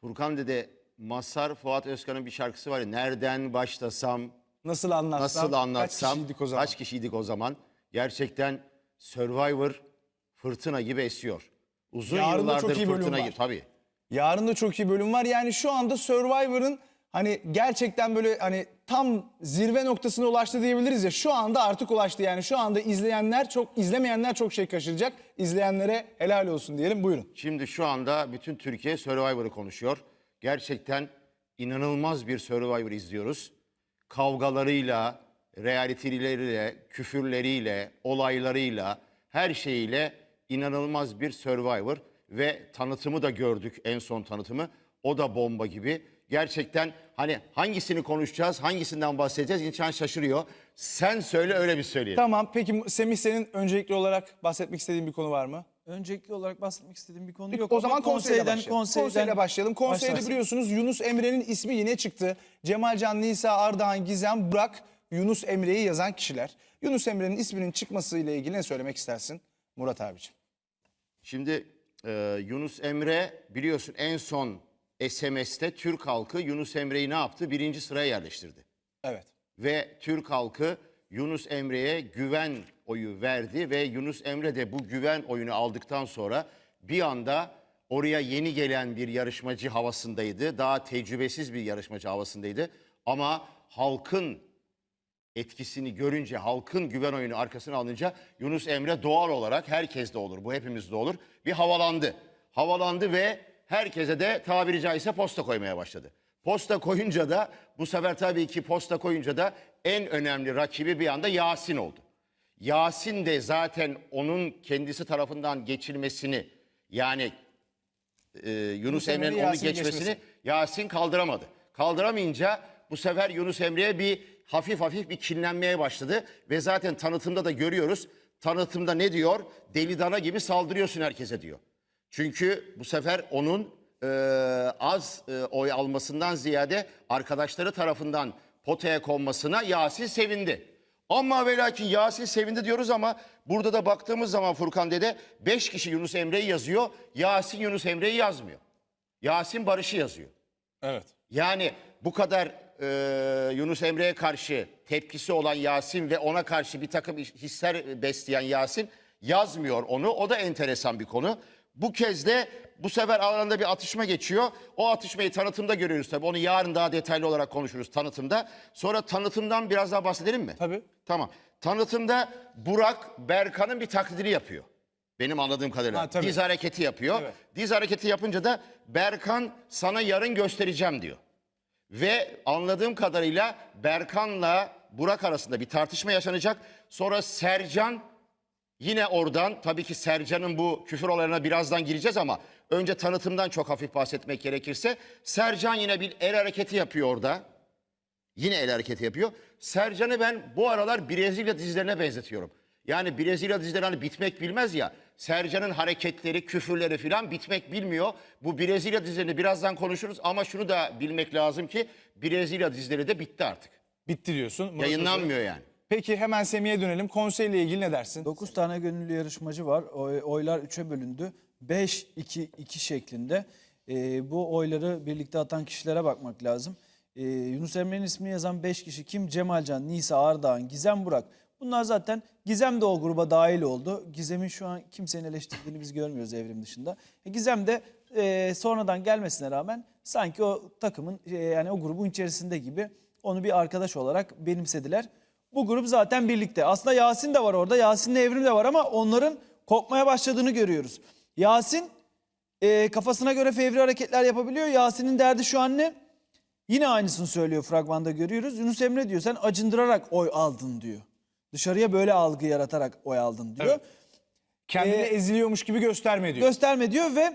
Furkan dede Mazhar Fuat Özkan'ın bir şarkısı var ya. Nereden başlasam, Nasıl anlatsam? nasıl anlatsam, Kaç kişiydik o zaman? kaç kişiydik o zaman? Gerçekten Survivor fırtına gibi esiyor. Uzun Yarın da yıllardır çok iyi bölüm fırtına var. gibi. Tabii. Yarın da çok iyi bölüm var. Yani şu anda Survivor'ın hani gerçekten böyle hani tam zirve noktasına ulaştı diyebiliriz ya. Şu anda artık ulaştı. Yani şu anda izleyenler çok izlemeyenler çok şey kaçıracak. İzleyenlere helal olsun diyelim. Buyurun. Şimdi şu anda bütün Türkiye Survivor'ı konuşuyor. Gerçekten inanılmaz bir Survivor izliyoruz. Kavgalarıyla, realityleriyle, küfürleriyle, olaylarıyla, her şeyiyle inanılmaz bir Survivor. Ve tanıtımı da gördük en son tanıtımı. O da bomba gibi. Gerçekten hani hangisini konuşacağız, hangisinden bahsedeceğiz insan şaşırıyor. Sen söyle öyle bir söyleyelim. Tamam peki Semih senin öncelikli olarak bahsetmek istediğin bir konu var mı? Öncelikli olarak bahsetmek istediğim bir konu Yok, o ama zaman konseyle başlayalım. konseyden konseyle başlayalım. Konseyde başlarsın. biliyorsunuz Yunus Emre'nin ismi yine çıktı. Cemalcan, Nisa, Ardahan, Gizem, Burak, Yunus Emre'yi yazan kişiler. Yunus Emre'nin isminin çıkmasıyla ilgili ne söylemek istersin Murat abiciğim? Şimdi e, Yunus Emre biliyorsun en son SMS'te Türk halkı Yunus Emre'yi ne yaptı? Birinci sıraya yerleştirdi. Evet. Ve Türk halkı Yunus Emre'ye güven oyu verdi ve Yunus Emre de bu güven oyunu aldıktan sonra bir anda oraya yeni gelen bir yarışmacı havasındaydı. Daha tecrübesiz bir yarışmacı havasındaydı. Ama halkın etkisini görünce, halkın güven oyunu arkasına alınca Yunus Emre doğal olarak herkes de olur, bu hepimizde olur. Bir havalandı. Havalandı ve herkese de tabiri caizse posta koymaya başladı. Posta koyunca da bu sefer tabii ki posta koyunca da en önemli rakibi bir anda Yasin oldu. Yasin de zaten onun kendisi tarafından geçilmesini yani e, Yunus Emre'nin onu geçmesini geçmesi. Yasin kaldıramadı. Kaldıramayınca bu sefer Yunus Emre'ye bir hafif hafif bir kinlenmeye başladı. Ve zaten tanıtımda da görüyoruz. Tanıtımda ne diyor? Deli dana gibi saldırıyorsun herkese diyor. Çünkü bu sefer onun e, az e, oy almasından ziyade arkadaşları tarafından potaya konmasına Yasin sevindi. Ama ve lakin Yasin sevindi diyoruz ama burada da baktığımız zaman Furkan dede 5 kişi Yunus Emre'yi yazıyor. Yasin Yunus Emre'yi yazmıyor. Yasin Barış'ı yazıyor. Evet. Yani bu kadar e, Yunus Emre'ye karşı tepkisi olan Yasin ve ona karşı bir takım hisler besleyen Yasin yazmıyor onu. O da enteresan bir konu. Bu kez de bu sefer aralarında bir atışma geçiyor. O atışmayı tanıtımda görüyoruz tabii. Onu yarın daha detaylı olarak konuşuruz tanıtımda. Sonra tanıtımdan biraz daha bahsedelim mi? Tabii. Tamam. Tanıtımda Burak Berkan'ın bir taklidini yapıyor. Benim anladığım kadarıyla. Ha, tabii. Diz hareketi yapıyor. Evet. Diz hareketi yapınca da Berkan sana yarın göstereceğim diyor. Ve anladığım kadarıyla Berkan'la Burak arasında bir tartışma yaşanacak. Sonra Sercan yine oradan tabii ki Sercan'ın bu küfür olaylarına birazdan gireceğiz ama önce tanıtımdan çok hafif bahsetmek gerekirse Sercan yine bir el hareketi yapıyor orada. Yine el hareketi yapıyor. Sercan'ı ben bu aralar Brezilya dizilerine benzetiyorum. Yani Brezilya dizileri hani bitmek bilmez ya. Sercan'ın hareketleri, küfürleri falan bitmek bilmiyor. Bu Brezilya dizilerini birazdan konuşuruz ama şunu da bilmek lazım ki Brezilya dizileri de bitti artık. Bitti diyorsun. Murat. Yayınlanmıyor yani. Peki hemen Semih'e dönelim. Konseyle ilgili ne dersin? 9 tane gönüllü yarışmacı var. Oy- oylar 3'e bölündü. 5-2-2 şeklinde. Ee, bu oyları birlikte atan kişilere bakmak lazım. Ee, Yunus Emre'nin ismini yazan 5 kişi kim? Cemalcan, Nisa, Ardahan, Gizem, Burak. Bunlar zaten Gizem de o gruba dahil oldu. Gizem'in şu an kimsenin eleştirdiğini biz görmüyoruz evrim dışında. E, Gizem de e, sonradan gelmesine rağmen sanki o takımın e, yani o grubun içerisinde gibi onu bir arkadaş olarak benimsediler. Bu grup zaten birlikte. Aslında Yasin de var orada. Yasin'le Evrim de var ama onların korkmaya başladığını görüyoruz. Yasin e, kafasına göre fevri hareketler yapabiliyor. Yasin'in derdi şu an ne? Yine aynısını söylüyor fragmanda görüyoruz. Yunus Emre diyor sen acındırarak oy aldın diyor. Dışarıya böyle algı yaratarak oy aldın diyor. Evet. Kendini Ee, eziliyormuş gibi gösterme diyor. Gösterme diyor ve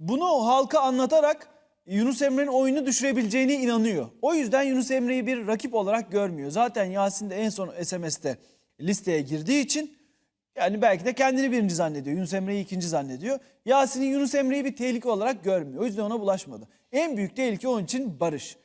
bunu halka anlatarak Yunus Emre'nin oyunu düşürebileceğine inanıyor. O yüzden Yunus Emre'yi bir rakip olarak görmüyor. Zaten Yasin de en son SMS'te listeye girdiği için yani belki de kendini birinci zannediyor. Yunus Emre'yi ikinci zannediyor. Yasin'in Yunus Emre'yi bir tehlike olarak görmüyor. O yüzden ona bulaşmadı. En büyük tehlike onun için Barış.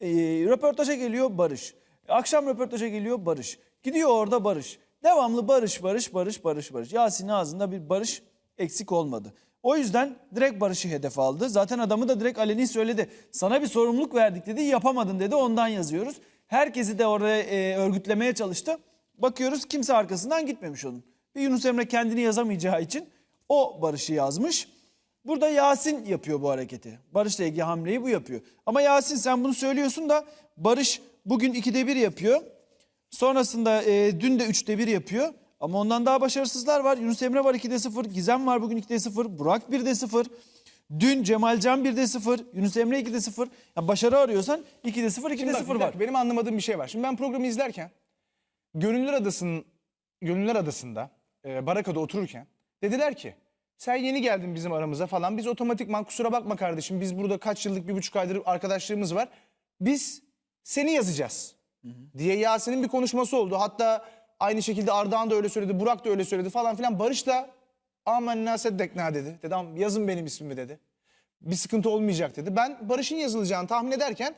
Ee, röportaja geliyor Barış. Akşam röportaja geliyor Barış. Gidiyor orada Barış. Devamlı Barış, Barış, Barış, Barış, Barış. Yasin'in ağzında bir Barış eksik olmadı. O yüzden direkt Barış'ı hedef aldı. Zaten adamı da direkt aleni söyledi. Sana bir sorumluluk verdik dedi, yapamadın dedi. Ondan yazıyoruz. Herkesi de oraya e, örgütlemeye çalıştı. Bakıyoruz kimse arkasından gitmemiş onun. Bir Yunus Emre kendini yazamayacağı için o Barış'ı yazmış. Burada Yasin yapıyor bu hareketi. Barış'la ilgili hamleyi bu yapıyor. Ama Yasin sen bunu söylüyorsun da Barış bugün 2'de 1 yapıyor. Sonrasında e, dün de 3'te 1 yapıyor. Ama ondan daha başarısızlar var. Yunus Emre var 2'de 0. Gizem var bugün 2'de 0. Burak 1'de 0. Dün Cemalcan 1'de 0. Yunus Emre 2'de 0. Yani başarı arıyorsan 2'de 0, 2'de Şimdi bak, 0 bir var. dakika, Benim anlamadığım bir şey var. Şimdi ben programı izlerken Gönüllüler Adası'nın Gönüllüler Adası'nda e, Baraka'da otururken dediler ki sen yeni geldin bizim aramıza falan. Biz otomatikman kusura bakma kardeşim biz burada kaç yıllık bir buçuk aydır arkadaşlığımız var. Biz seni yazacağız diye Yasin'in bir konuşması oldu. Hatta aynı şekilde Ardahan da öyle söyledi, Burak da öyle söyledi falan filan. Barış da amenna seddekna dedi. Dedi "Tamam, yazın benim ismimi dedi. Bir sıkıntı olmayacak dedi. Ben Barış'ın yazılacağını tahmin ederken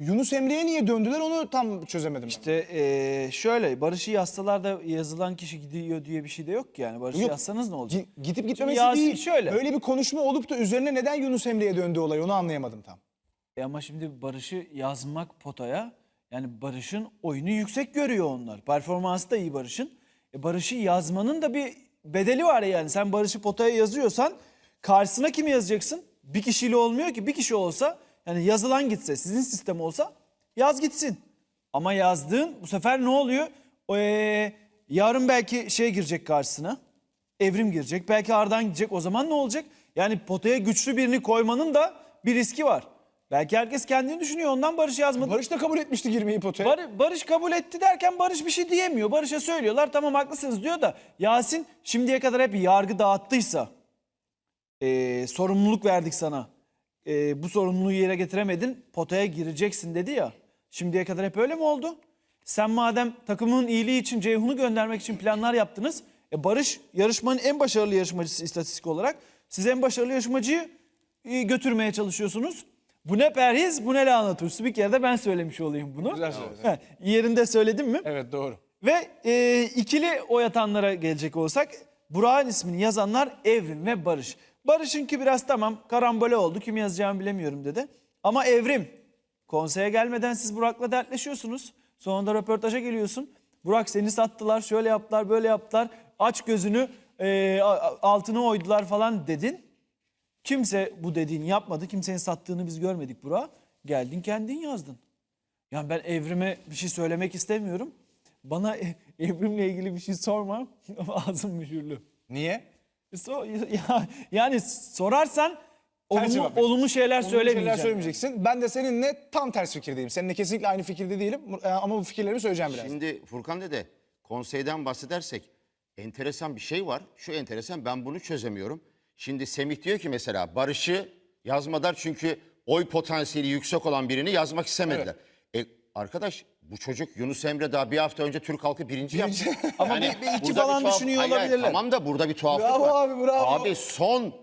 Yunus Emre'ye niye döndüler onu tam çözemedim. İşte e, şöyle Barış'ı yazsalar da yazılan kişi gidiyor diye bir şey de yok ki yani. Barış'ı Yok. yazsanız ne olacak? Gi- Gidip gitmemesi Yasin değil. şöyle. Böyle bir konuşma olup da üzerine neden Yunus Emre'ye döndü olay onu anlayamadım tam. E ama şimdi Barış'ı yazmak potaya yani Barış'ın oyunu yüksek görüyor onlar. Performansı da iyi Barış'ın. E Barış'ı yazmanın da bir bedeli var yani. Sen Barış'ı potaya yazıyorsan karşısına kimi yazacaksın? Bir kişiyle olmuyor ki. Bir kişi olsa yani yazılan gitse sizin sistem olsa yaz gitsin. Ama yazdığın bu sefer ne oluyor? O, e, yarın belki şey girecek karşısına. Evrim girecek. Belki Ardan gidecek. O zaman ne olacak? Yani potaya güçlü birini koymanın da bir riski var. Belki herkes kendini düşünüyor. Ondan Barış yazmadı. Barış da kabul etmişti girmeyi potaya. Bar- Barış kabul etti derken Barış bir şey diyemiyor. Barış'a söylüyorlar tamam haklısınız diyor da Yasin şimdiye kadar hep yargı dağıttıysa eee, sorumluluk verdik sana. Eee, bu sorumluluğu yere getiremedin potaya gireceksin dedi ya. Şimdiye kadar hep öyle mi oldu? Sen madem takımın iyiliği için Ceyhun'u göndermek için planlar yaptınız. E Barış yarışmanın en başarılı yarışmacısı istatistik olarak. Siz en başarılı yarışmacıyı e, götürmeye çalışıyorsunuz. Bu ne perhiz, bu ne lahana turşusu. Bir kere de ben söylemiş olayım bunu. Güzel söyledin. Ha, yerinde söyledim mi? Evet doğru. Ve e, ikili oy atanlara gelecek olsak Burak'ın ismini yazanlar Evrim ve Barış. Barış'ınki biraz tamam karambole oldu kim yazacağımı bilemiyorum dedi. Ama Evrim konseye gelmeden siz Burak'la dertleşiyorsunuz. Sonunda röportaja geliyorsun. Burak seni sattılar şöyle yaptılar böyle yaptılar. Aç gözünü e, a- a- altına oydular falan dedin. Kimse bu dediğini yapmadı. Kimsenin sattığını biz görmedik Burak. Geldin kendin yazdın. Yani ben evrime bir şey söylemek istemiyorum. Bana e- evrimle ilgili bir şey sorma. Ağzım mühürlü. Niye? E, So, ya, yani sorarsan olumlu, olumlu şeyler Olumlu şeyler söylemeyeceğim. söylemeyeceksin. Ben de seninle tam ters fikirdeyim. Seninle kesinlikle aynı fikirde değilim E, ama bu fikirlerimi söyleyeceğim biraz. Şimdi Furkan dede konseyden bahsedersek enteresan bir şey var. Şu enteresan ben bunu çözemiyorum. Şimdi Semih diyor ki mesela Barış'ı yazmadılar çünkü oy potansiyeli yüksek olan birini yazmak istemediler. E, arkadaş bu çocuk Yunus Emre daha bir hafta önce Türk halkı birinci, yaptı. Ama bir- bir iki burada falan düşünüyor Hayır, hayır, olabilirler. Tamam da burada bir tuhaflık Bravo var. abi, bravo. Abi son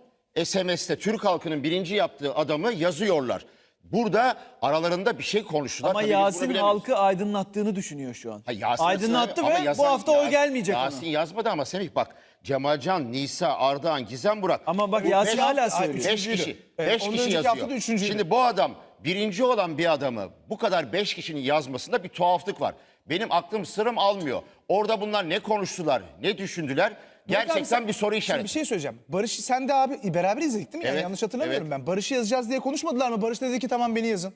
SMS'te Türk halkının birinci yaptığı adamı yazıyorlar. Burada aralarında bir şey konuştular. Ama Tabii biz bunu Yasin bilemeyiz. halkı aydınlattığını düşünüyor şu an. Ha, Yasin Aydınlattı ama ve bu hafta oy Yas- gelmeyecek Yasin ona. yazmadı ama Semih bak Cemalcan, Nisa, Ardahan, Gizem Burak. Ama bak Bu Yasin beş- hala söylüyor. Beş kişi, Evet, beş ondan kişi önceki yazıyor. hafta da üçüncüydü. Şimdi bu adam birinci olan bir adamı bu kadar beş kişinin yazmasında bir tuhaflık var. Benim aklım sırım almıyor. Orada bunlar ne konuştular, ne düşündüler? Burak abi Gerçekten sen- bir soru Şimdi işareti. bir şey söyleyeceğim. Barış'ı sen de abi beraber izledik değil mi? Yani Evet, yanlış hatırlamıyorum evet. ben. Barış'ı yazacağız diye konuşmadılar mı? Barış dedi ki tamam beni yazın.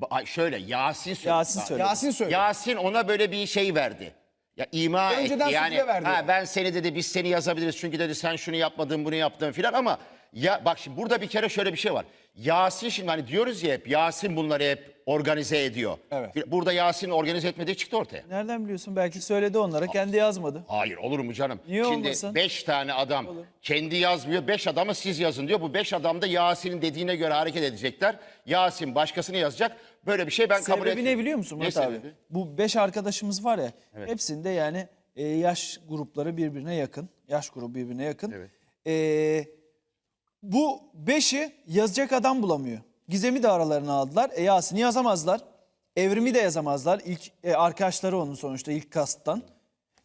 Ba- Şöyle Yasin söyledi. Yasin söyledi. Yasin söyledi. Yasin ona böyle bir şey verdi. Ya ima Önceden etti yani. verdi Ha, ben seni dedi biz seni yazabiliriz çünkü dedi sen şunu yapmadın bunu yaptın filan ama ya bak şimdi burada bir kere şöyle bir şey var. Yasin şimdi hani diyoruz ya hep Yasin bunları hep organize ediyor. Evet. Burada Yasin organize etmediği çıktı ortaya. Nereden biliyorsun? Belki söyledi onlara kendi yazmadı. Hayır olur mu canım? Niye Şimdi olmasın? beş tane adam kendi yazmıyor. Beş adamı siz yazın diyor. Bu beş adam da Yasin'in dediğine göre hareket edecekler. Yasin başkasını yazacak. Böyle bir şey ben kabul Sebebi etmiyorum. ne biliyor musun Ne Murat abi? sebebi? Bu beş arkadaşımız var ya hepsinde yani e, yaş grupları birbirine yakın. Yaş grubu birbirine yakın. Evet. E, bu beşi yazacak adam bulamıyor. Gizem'i de aralarına aldılar. E, Yasin'i yazamazlar. Evrimi de yazamazlar. İlk e, arkadaşları onun sonuçta ilk kasttan.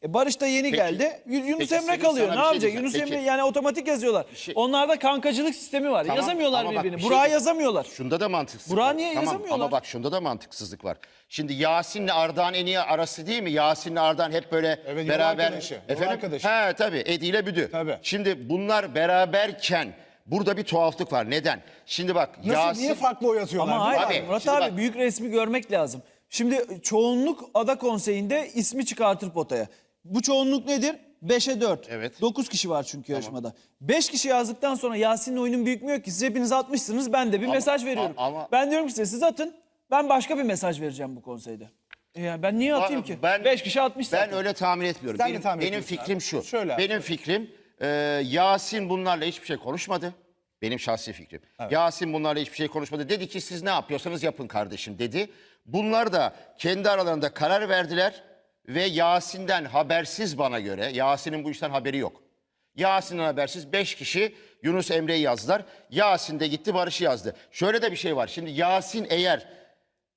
E Barış da yeni geldi. Yunus peki Emre Semih, kalıyor. sana Ne bir şey yapacak? diyeceğim. Yunus Peki. Emre yani otomatik yazıyorlar. şey- Onlarda kankacılık sistemi var. Tamam, yazamıyorlar ama bak birbirini. bir şey Burak'ı yazamıyorlar. Şunda da mantıksızlık Burak'ı var. niye tamam, yazamıyorlar? Ama bak şunda da mantıksızlık var. Şimdi Yasin'le Ardahan en iyi arası değil mi? Yasin'le Ardahan hep böyle Evet, yol beraber. arkadaşı, yol arkadaşı. He tabii Edi ile Büdü. Tabii. Şimdi bunlar beraberken burada bir tuhaflık var. Neden? Şimdi bak Nasıl Yasin... niye farklı oy atıyorlar? Ama hayır Abi, Murat şimdi abi bak- büyük resmi görmek lazım. Şimdi çoğunluk ada konseyinde ismi çıkartır potaya. Bu çoğunluk nedir? 5'e 4. Evet. 9 kişi var çünkü yarışmada. 5 kişi yazdıktan sonra Yasin'in oyunun büyükmüyor ki. Siz hepiniz atmışsınız. Ben de bir mesaj veriyorum. a- ama- Ben diyorum ki size siz atın. Ben başka bir mesaj vereceğim bu konseyde. E Yani ben niye atayım ki? Ben- 5 kişi atmış Ben zaten. öyle tahmin etmiyorum. Sen de benim tahmin benim etmiyorsun fikrim abi. şu. Şöyle abi. benim fikrim e, Yasin bunlarla hiçbir şey konuşmadı. Benim şahsi fikrim. Yasin bunlarla hiçbir şey konuşmadı. Dedi ki siz ne yapıyorsanız yapın kardeşim dedi. Bunlar da kendi aralarında karar verdiler ve Yasin'den habersiz bana göre Yasin'in bu işten haberi yok. Yasin'den habersiz 5 kişi Yunus Emre'yi yazdılar. Yasin de gitti Barış'ı yazdı. Şöyle de bir şey var. Şimdi Yasin eğer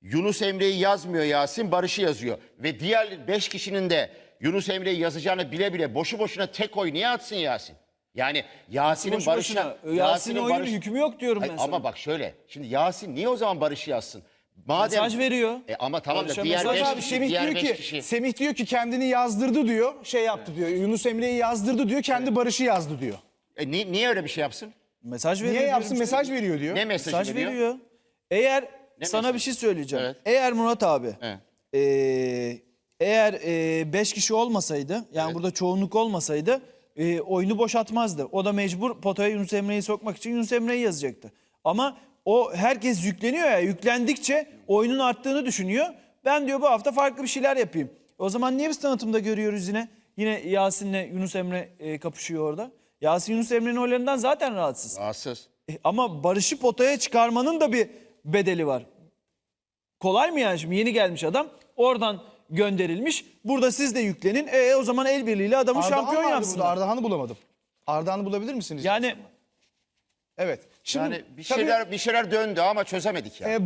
Yunus Emre'yi yazmıyor Yasin, Barış'ı yazıyor. Ve diğer 5 kişinin de Yunus Emre'yi yazacağını bile bile boşu boşuna tek oy niye atsın Yasin? Yani Yasin'in Boş boşuna. Yasin'in oyunun hükmü yok diyorum Hayır, ben sana. Ama bak şöyle, şimdi Yasin niye o zaman Barış'ı yazsın? Madem... Mesaj veriyor. E ama tamam Barış'a da diğer mesaj 5 Abi kişi, Semih diğer diyor 5 ki kişi... Semih diyor ki kendini yazdırdı diyor. Şey yaptı diyor. Yunus Emre'yi yazdırdı diyor. Kendi Barış'ı yazdı diyor. E, ni- niye öyle bir şey yapsın? Mesaj veriyor. Niye diyorum yapsın işte. mesaj veriyor diyor. Ne mesajı Mesaj veriyor? veriyor. Eğer Ne sana mesajı? bir şey söyleyeceğim. Evet. Eğer Murat abi Evet. eee, eğer 5 kişi olmasaydı yani burada çoğunluk olmasaydı eee, oyunu boşaltmazdı. O da mecbur potaya Yunus Emre'yi sokmak için Yunus Emre'yi yazacaktı. Ama o herkes yükleniyor ya yüklendikçe oyunun arttığını düşünüyor. Ben diyor bu hafta farklı bir şeyler yapayım. O zaman niye biz tanıtımda görüyoruz yine? Yine Yasin'le Yunus Emre eee, kapışıyor orada. Yasin Yunus Emre'nin oylarından zaten rahatsız. Rahatsız. E, Ama Barış'ı potaya çıkarmanın da bir bedeli var. Kolay mı yani şimdi yeni gelmiş adam oradan gönderilmiş. Burada siz de yüklenin. E o zaman el birliğiyle adamı Ardahan şampiyon vardı yapsınlar. burada. Ardahan'ı bulamadım. Ardahan'ı bulabilir misiniz? Yani Evet. Şimdi, yani bir tabii- şeyler bir şeyler döndü ama çözemedik yani. E,